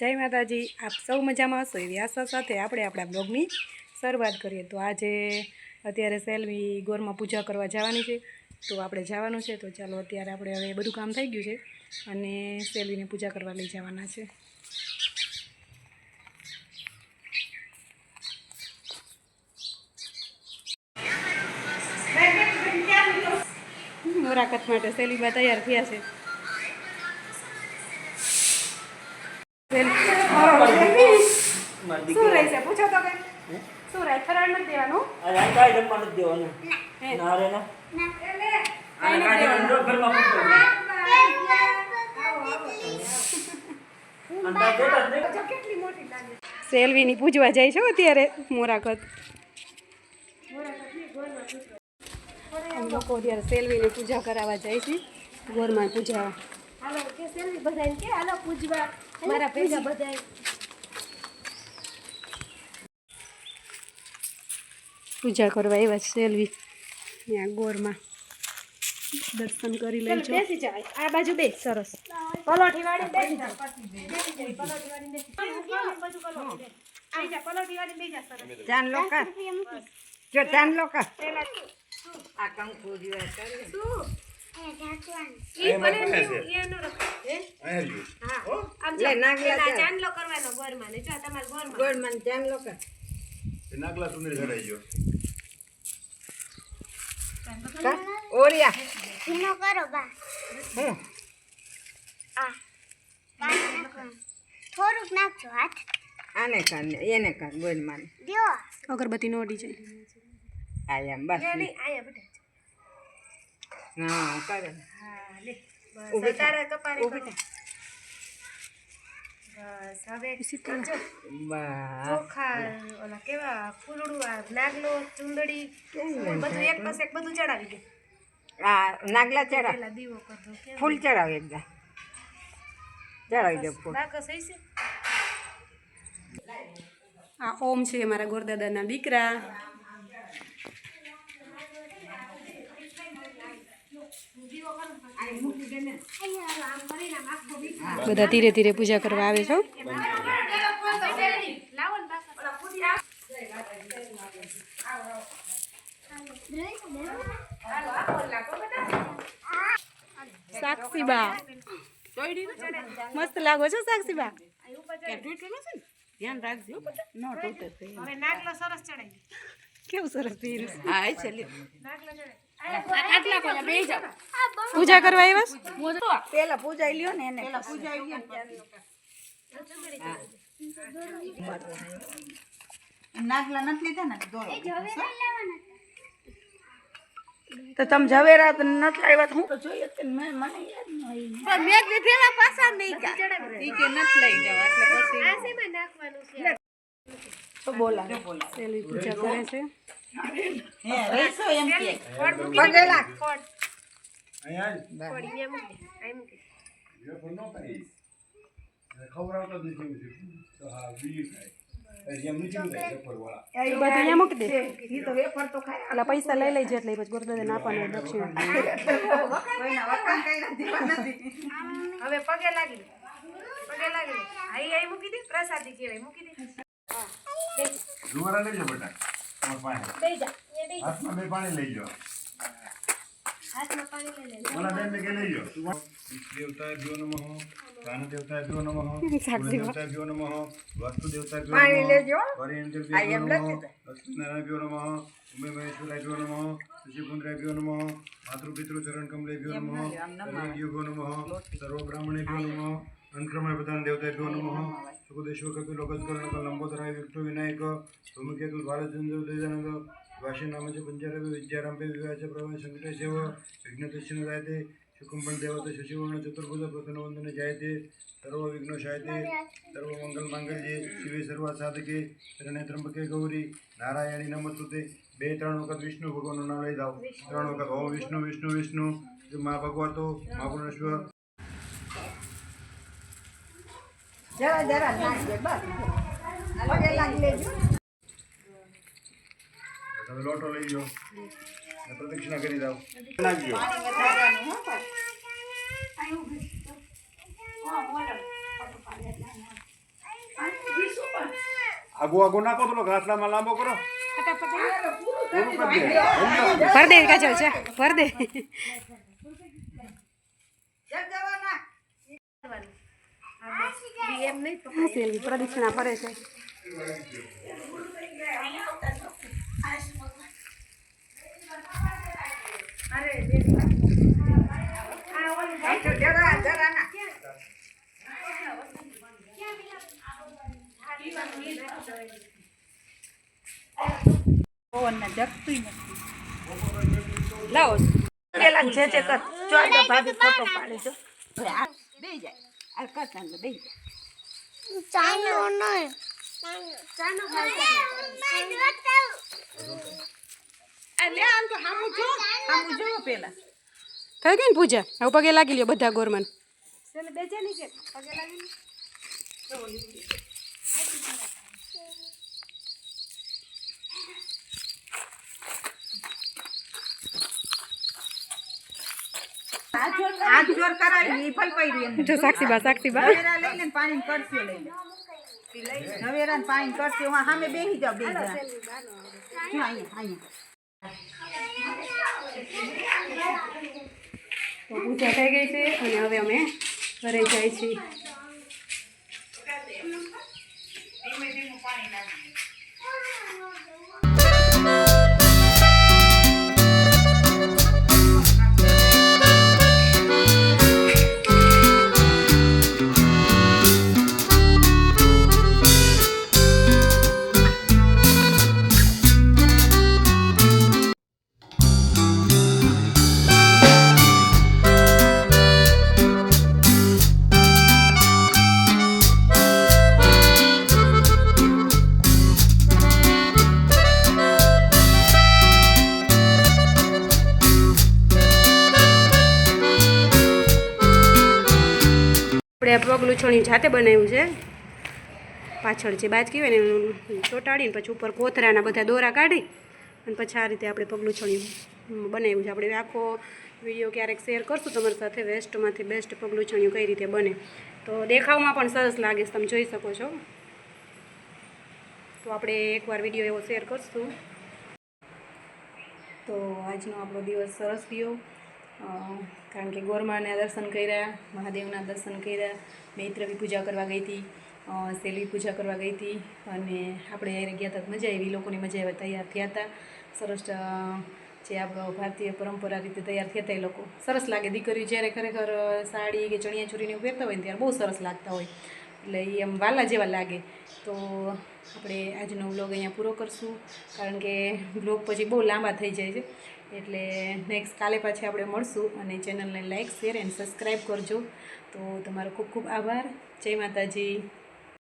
જય માતાજી આપ સૌ મજામાં હશો? એવી આશા સાથે આપણે આપણા બ્લોગની શરૂઆત કરીએ. તો આજે અત્યારે સેલ્વી ગોરમાં પૂજા કરવા જવાની છે. તો આપણે જવાનું છે. તો ચાલો અત્યારે આપણે હવે બધું કામ થઈ ગયું છે અને સેલ્વીને પૂજા કરવા લઈ જવાના છે. મુલાકાત માટે સેલીબા તૈયાર થયા છે. શું રહેશે પૂછો તો કઈ. શું રહે ફરાળ નથી દેવાનું? અરે આ કાંઈ નથી દેવાનું. ના. રે ના. આને કાંઈ જમવાનું ઘરમાં મૂકી દો. અને તારે જોતા જ નહીં. સેલ્વીની પૂજવા જાય છે અત્યારે મોરાકત લોકો અત્યારે સેલ્વીની પૂજા કરાવવા જાય છે. ગોરમાં પૂજા હાલો કે સેલ્ફી બધાય કે? હાલો પૂજવા. મારા ભેગા. બધાય. પૂજા કરવા એવા સેલવી ત્યાં ગોરમાં. દર્શન કરી લેજો. બેસી આ બાજુ બે સરસ. પલોઠી વાળી બેસી જાવ પલોઠી વાળી બેસી જાવ પલોઠી દે આઈ જા પલોઠી વાળી બેસી જા સરસ ચાંદ લોકા જો જાન લોકા આ કંકુ જીવા ઈ ભલે નાગલા સુંદર ઘડાઈ ગયો. ઓરિયા. ધીમો કરો બા. હું? આ. થોડુંક નાખજો હાથ. આને કાન એને કર ગોળ માને દ્યો. અગરબત્તી નોડી છે આ એમ બસ. આયા બેટા હા કરે હા લે. બસ તારે કપારે કરો બસ હવે ચોખા ઓલા કેવા ફૂલડું આ નાગલો ચુંદડી બધું એક પછી એક બધું ચડાવી દે. આ નાગલા ચડા. દીવો કરજો ફૂલ ચડાવ દે ફૂલ. હઈ આ ઓમ છે મારા ગોરદાદાના દીકરા. બધા ધીરે ધીરે પૂજા કરવા આવે છો સાક્ષીબા. મસ્ત લાગો છો સાક્ષીબા? ધ્યાન રાખજો નો તૂટે હવે નાગલો સરસ ચડાવી કેવું સરસ પહેર્યું છે. હા ચાલી નાગલો ચડાવી પૂજા કરવા આવ્યા છો? પેલા પૂજાઈ લ્યો ને એને પેલા પૂજાઈ લ્યો નાગલા નથી લીધા ને દોરો તો તમે ઝવેરા તો નથી આવ્યા તો હું? તો જોઈએ જ ને મેં મને યાદ ન આવી પણ મેં લીધેલા પાછા નહીં કા ઈ કે નથી લઈ જવા એટલે પછી આ શેમાં નાખવાનું છે? તો બોલા સેલ્વી પૂજા કરે છે. હે ન હા પૈસા લઈ લેજે એટલે પછી ગોરદાદાને આપવાનું હોય દક્ષિણ. હવે પગે લાગી. પગે લાગી. આઈ આઈ મૂકી દે. પ્રસાદી કહેવાય. મૂકી દે. જુવારા લેજો બેટા. હાથમાં બે પાણી લઈ જાઓ હાથમાં પાણી લઈ લે ઓલા બેનને કે લઈ જાઓ દેવતાભ્યો નમઃ. દાન દેવતાભ્યો નમઃ. સાક્ષી કુળ દેવતાભ્યો નમઃ. વાસ્તુ દેવતાભ્યો પાણી નમઃ. લેજો. વરેણ્યભ્યો આ એમ નમઃ. લખી દે. લક્ષ્મીનારાયણભ્યો નમઃ. ઉમે મહેશ્વરાભ્યો નમઃ. ઋષિકુંદ્રાભ્યો નમઃ. માતૃપિતૃ ચરણ કમલેભ્યો નમઃ. સર્વજ્યોભ્યો સર્વ બ્રાહ્મણેભ્યો નમઃ. અનક્રમે પ્રધાન દેવતાભ્યો નમઃ સુખદેશ્વ કપિ લોકસ્કરણ લંબોદરાય વિષ્ણુ વિનાયક ધૂમકેતુ ભાલચંદ્ર દયાનંદ વાસી નામ છે પંચારવે વિદ્યારાંબે વિવાહ છે પ્રભુ સંકટેશેવ વિઘ્નતુષ્યન જાયતે શુકુંભણ દેવતે શશિવર્ણ ચતુર્ભુજ પ્રસન્નવંદન જાયતે સર્વ વિઘ્નો શાયતે સર્વ મંગલ માંગલ્યે શિવે સર્વા સાધકે શરણે ત્રંબકે ગૌરી નારાયણી નમસ્તુતે બે ત્રણ વખત વિષ્ણુ ભગવાનનું નામ લઈ જાઓ ત્રણ વખત ઓમ વિષ્ણુ વિષ્ણુ વિષ્ણુ મા ભગવતો મા પૂર્ણેશ્વર જરા જરા નાખજે બસ. પગે લાગી લેજો. તમે લોટો લઈ જાઓ પ્રદક્ષિણા કરી દઉં. નાખજો. આગો આગો નાખો થોડો ઘાસલામાં લાંબો કરો. પૂરું કરી દે. ભર દે. કાજલ છે ભર દે સેલ્વી પ્રદક્ષિણા ફરે છે લાવો પેલા જે જે કર જો ભાભી ફોટો પાડે જો આ બે જાય આ કર બે જાય ચાનો નહીં. ચાનો આ લે આમ તો હામું જો. હામું જો પેલા. થઈ ગઈ ને પૂજા? હવે પગે લાગી લ્યો બધા ગોરમાન. બેજે નીચે. પગે લાગીને હાથ જોર કરાવી ઈ ફલ પડી એમ જો નવેરા લઈને ને પાણી કરશે લઈ નવેરા ને પાણી કરશે હું સામે બેસી જાવ બે જણા જો અહીંયા અહીંયા. તો પૂજા થઈ ગઈ છે અને હવે અમે ઘરે જાય છીએ. આપણે આ છોડી જાતે બનાવ્યું છે. પાછળ જે બાજ હોય ને ચોટાડીને પછી ઉપર કોથરાના બધા દોરા કાઢી અને પછી આ રીતે આપણે પગલું છોડી બનાવ્યું છે. આપણે આખો વીડિયો ક્યારેક શેર કરશું તમારી સાથે, વેસ્ટમાંથી બેસ્ટ પગલું છણિયું કઈ રીતે બને. તો દેખાવમાં પણ સરસ લાગે છે, તમે જોઈ શકો છો. તો આપણે એકવાર વીડિયો એવો શેર કરશું. તો આજનો આપણો દિવસ સરસ ગયો કારણ કે ગોરમાના દર્શન કર્યા, મહાદેવના દર્શન કર્યા, મૈત્રવી પૂજા કરવા ગઈ હતી સેલવી પૂજા કરવા ગઈ હતી અને આપણે અહીંયા ગયા હતા મજા આવી, લોકોની મજા આવી, તૈયાર થયા હતા સરસ જે આપણો ભારતીય પરંપરા રીતે તૈયાર થયા હતા એ લોકો. સરસ લાગે દીકરીઓ જ્યારે ખરેખર સાડી કે ચણિયા ચોરીને પહેરતા હોય ને ત્યારે બહુ સરસ લાગતા હોય. એટલે એ એમ વાલા જેવા લાગે. તો આપણે આજનો વ્લોગ અહીંયા પૂરો કરશું, કારણ કે વ્લોગ પછી બહુ લાંબા થઈ જાય છે. એટલે નેક્સ્ટ કાલે પાછી આપણે મળશું અને ચેનલને લાઇક શેર એન્ડ સબસ્ક્રાઈબ કરજો. તો તમારો ખૂબ ખૂબ આભાર. જય માતાજી.